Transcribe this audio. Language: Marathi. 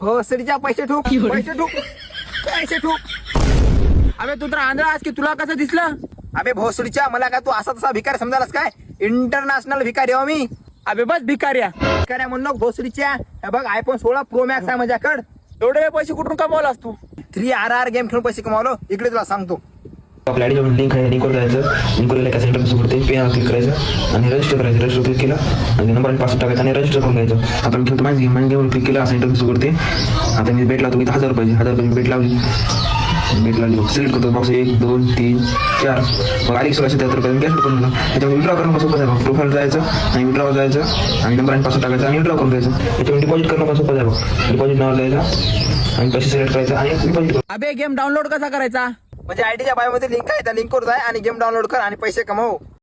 हो सरीच्या पैसे ठोक पैसे ठोक पैसे ठोक. अबे तू तर आंधळा की तुला कसं दिसलं? अबे भोसडीच्या मला काय तू असा तसा भिकारी समजालास काय? इंटरनॅशनल भिकारी हो मी. अबे बस भिकाऱ्या भिकाऱ्या म्हणून भोसडीच्या. हे बघ आयफोन सोळा प्रो मॅक्स आहे माझ्याकडे. एवढे पैसे कुठून कमावलास तू? थ्री आर आर गेम खेळून पैसे कमावलो. इकडे तुला सांगतो. आपल्या आयडी लिंक आहे लिंकवर जायचं. लिंकवर गेलं का सेंटर पडते पे क्लिक करायचं आणि रजिस्टर करायचं. रजिस्टर क्लिक केलं आणि नंबर आणि पासवर्ड टाकायचा आणि रजिस्टर करून घ्यायचं. आता मी खेळतो माहिती गेम घेऊन क्लिक केलं सेंटर सुरू करते आता मी बेट लावतो मी हजार रुपये. हजार रुपये भेट लावली. भेट लावली. सिलेक्ट करतो. बॉक्स एक दोन तीन चार. मग आली सोळाशे त्र्याहत्तर रुपये. कॅश करून दिलं त्याच्यामध्ये विड्रॉ करणं सोपं आहे प्रोफाईल जायचं आणि विड्रॉ जायचं आणि नंबर आणि पासवर्ड टाकायचं आणि विड्रॉ करून घ्यायचं. त्याच्यामध्ये डिपॉझिट करणं सोपं आहे बघ डिपॉझिट नाव जायचं आणि पैसे सिलेक्ट करायचं आणि डिपॉझिट अबे गेम डाउनलोड कसा करायचा? म्हणजे आयडीच्या बायोमध्ये लिंक आहे त्या लिंकवर जाय आणि गेम डाउनलोड कर आणि पैसे कमव.